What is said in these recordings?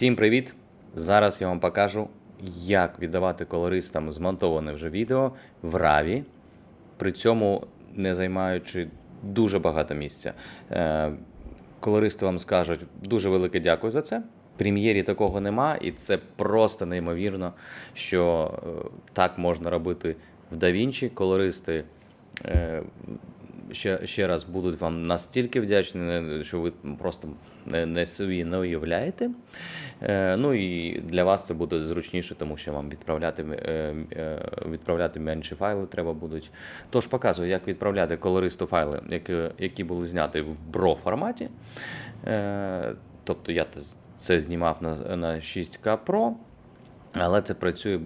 Всім привіт! Зараз я вам покажу, як віддавати колористам змонтоване вже відео в RAW, при цьому не займаючи дуже багато місця. Е, Колористи вам скажуть дуже велике дякую за це. Прем'єрі такого нема, і це просто неймовірно, що е, так можна робити в DaVinci. Колористи е, ще, ще раз будуть вам настільки вдячні, що ви просто не, собі не уявляєте. Е, ну і для вас це буде зручніше, тому що вам відправляти, е, е, відправляти менші файли треба будуть. Тож показую, як відправляти колористу файли, які, були зняті в BRO форматі. Е, тобто я це знімав на, на 6К Pro. Але це працює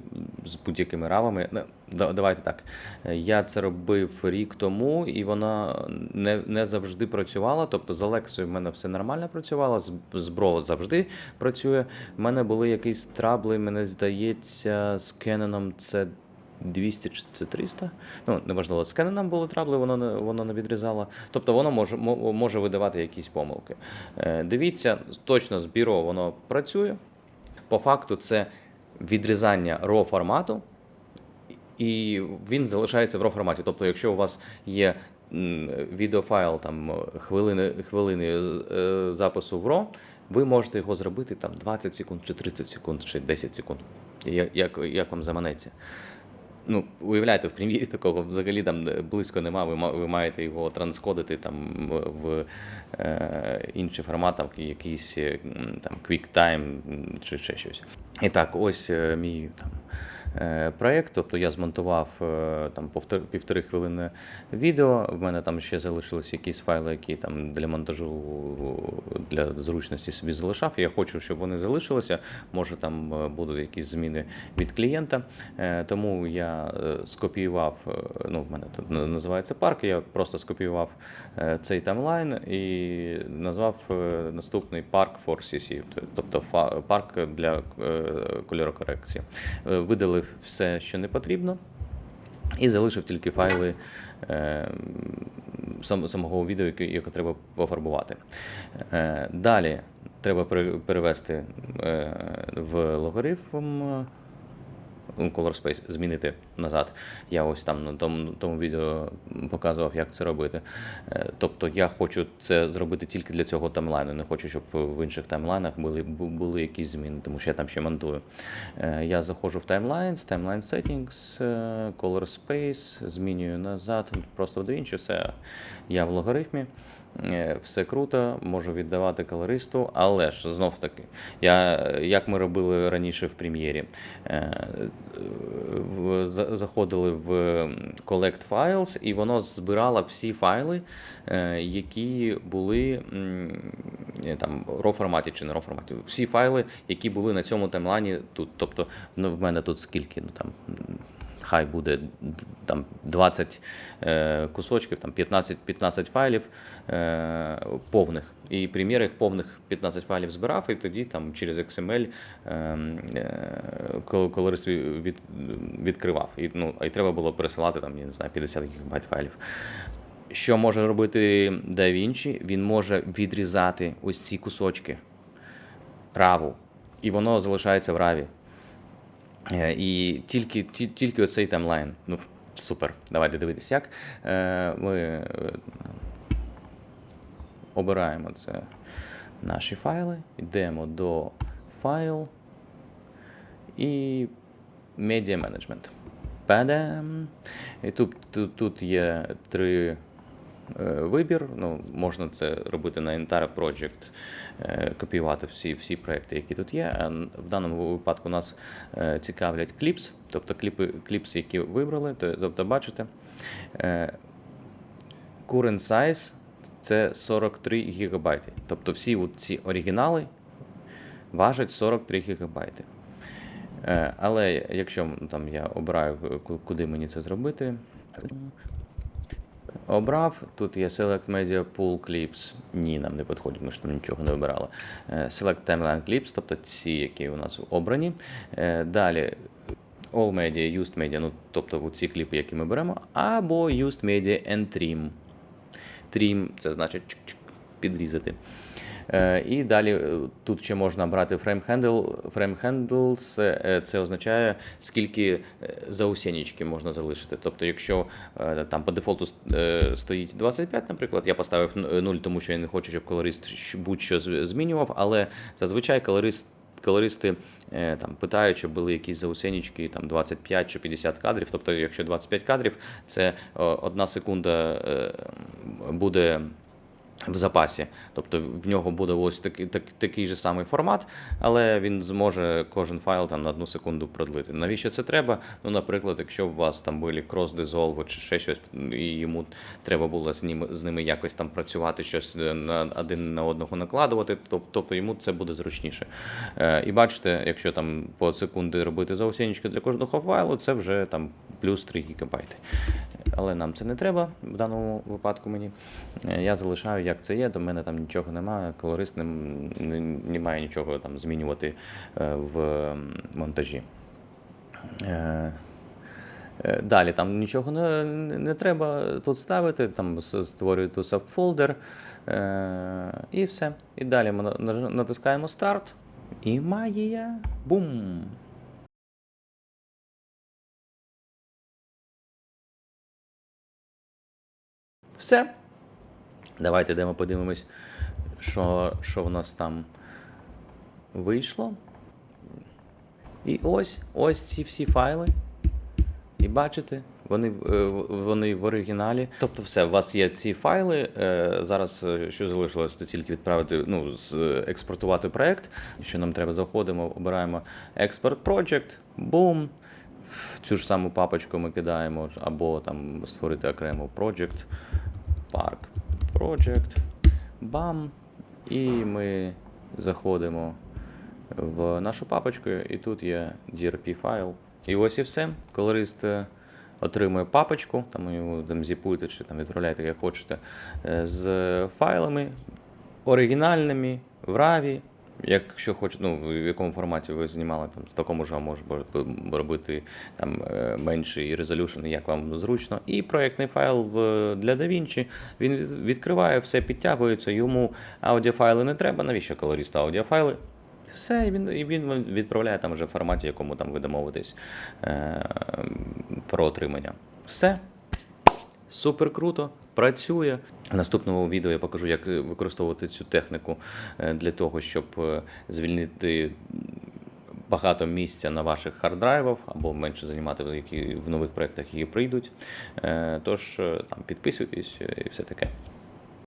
з будь-якими равами. Ну, Давайте так. Я це робив рік тому, і вона не, не завжди працювала. Тобто з Алексою в мене все нормально працювало, з, з Бро завжди працює. У мене були якісь трабли, мені здається, з Canon це 200 чи це 300. Ну, неважливо, з Canon були трабли, воно не, воно не відрізало. Тобто воно може, може видавати якісь помилки. Е, Дивіться, точно з Бюро воно працює. По факту, це відрізання RAW формату, і він залишається в RAW форматі. Тобто, якщо у вас є відеофайл там хвилини, хвилини е, запису в RAW, ви можете його зробити там 20 секунд, чи 30 секунд, чи 10 секунд. Як, як вам заманеться. Ну, уявляєте, в прем'єрі такого взагалі там близько нема. Ви, ви маєте його транскодити там в е, формат, там якийсь там QuickTime чи ще щось. І так, ось е, мій там. Е, Проєкт, тобто я змонтував е, там півтори хвилини відео. В мене там ще залишилися якісь файли, які там для монтажу для зручності собі залишав. Я хочу, щоб вони залишилися. Може, там е, будуть якісь зміни від клієнта. Тому я скопіював. Ну, в мене тут називається парк. Я просто скопіював цей таймлайн і назвав наступний парк for CC, тобто парк для кольорокорекції. Е, Видалив все, що не потрібно. І залишив тільки файли е, сам, самого відео, яке, яке треба пофарбувати. Е, далі треба перевести е, в логарифм. Color Space змінити назад. Я ось там на тому, тому відео показував, як це робити. Е, Тобто я хочу це зробити тільки для цього таймлайну. Не хочу, щоб в інших таймлайнах були, були якісь зміни, тому що я там ще монтую. Е, Я заходжу в Timelines, Timeline Settings, е, Color Space, змінюю назад, просто в DaVinci, все я в логарифмі. Е, Все круто, можу віддавати колористу, але ж знов таки, я, як ми робили раніше в прем'єрі, е, в- заходили в Collect Files, і воно збирало всі файли, е, які були там RAW форматі чи не RAW форматі. Всі файли, які були на цьому таймлайні тут. Тобто, ну, в мене тут скільки, ну там. Хай буде там 20 е, кусочків, там 15, 15 файлів е, повних. І прем'єр їх повних 15 файлів збирав, і тоді там через XML е, колорист від, відкривав. І, ну, й треба було пересилати там, я не знаю, 50 гігабайт файлів. Що може робити DaVinci? Він може відрізати ось ці кусочки раву, і воно залишається в раві. Е, І тільки, ті- тільки оцей таймлайн. Ну, супер. Давайте дивитись, як. Е, Ми е, обираємо це наші файли, йдемо до файл і Media Management. Падам. І тут, тут, тут є три вибір. Ну, можна це робити на Entire Project, е, копіювати всі, всі проекти, які тут є. А в даному випадку нас е, цікавлять кліпс, тобто кліпи, кліпс, які вибрали. Тобто, бачите, е, current size це 43 гігабайти. Тобто всі ці оригінали важать 43 гігабайти. Е, Але якщо ну, там я обираю, куди мені це зробити. Обрав, тут є Select Media Pool Clips. Ні, нам не підходить, ми ж там нічого не обирали. Е, Select Timeline Clips, тобто ці, які у нас обрані. Е, Далі All Media, Used Media, ну тобто ці кліпи, які ми беремо, або Used Media and Trim. Trim це значить чик-чик, підрізати. Е, І далі е, тут ще можна брати handles е, це означає, скільки е, заусенічки можна залишити. Тобто, якщо там по дефолту стоїть 25, наприклад, я поставив 0, тому що я не хочу, щоб колорист будь-що змінював, але зазвичай колорист. Колористи там питають, щоб були якісь заусенічки, там 25 чи 50 кадрів. Тобто, якщо 25 кадрів, це одна секунда буде в запасі. Тобто в нього буде ось такий, так, такий же самий формат, але він зможе кожен файл там на одну секунду продлити. Навіщо це треба? Ну, наприклад, якщо у вас там були крос-дизолви чи ще щось, і йому треба було з ними, з ними якось там працювати, щось е, на один на одного накладувати, тоб- тобто йому це буде зручніше. Е, і бачите, якщо там по секунди робити заусенечки для кожного файлу, це вже там плюс 3 гігабайти. Але нам це не треба в даному випадку мені. Е, Я залишаю, як це є, до мене там нічого немає, колорист не, не, немає нічого там змінювати е, в монтажі. Е, е, Далі там нічого не, не треба тут ставити, там створюєте сабфолдер е, і все. І далі ми натискаємо старт. І магія. Бум! Все. Давайте йдемо подивимось, що, що в нас там вийшло. І ось ось ці всі файли. І бачите, вони, е, вони в оригіналі. Тобто, все, у вас є ці файли. е, Зараз е, що залишилось, то тільки відправити, ну, експортувати проект. Що нам треба, заходимо, обираємо Export Project, бум. В цю ж саму папочку ми кидаємо, або там створити окремо Project, Park Project, бам. І ми заходимо в нашу папочку, і тут є DRP файл. І ось і все. Колорист е, отримує папочку, там його там зіпуєте чи там відправляєте, як хочете, е, з файлами оригінальними в RAW. Якщо хочете, ну, в якому форматі ви знімали, там, в такому ж може робити там, е, менший резолюшн, як вам зручно. І проєктний файл для DaVinci, він відкриває, все підтягується, йому аудіофайли не треба. Навіщо колористу аудіофайли? Все, і він, і він відправляє там вже в форматі, якому там ви домовитесь е, про отримання. Все. Супер круто, працює. В наступному відео я покажу, як використовувати цю техніку е, для того, щоб е, звільнити багато місця на ваших харддрайвах або менше займати, які в нових проєктах її прийдуть. Е, Тож е, там підписуйтесь е, і все таке.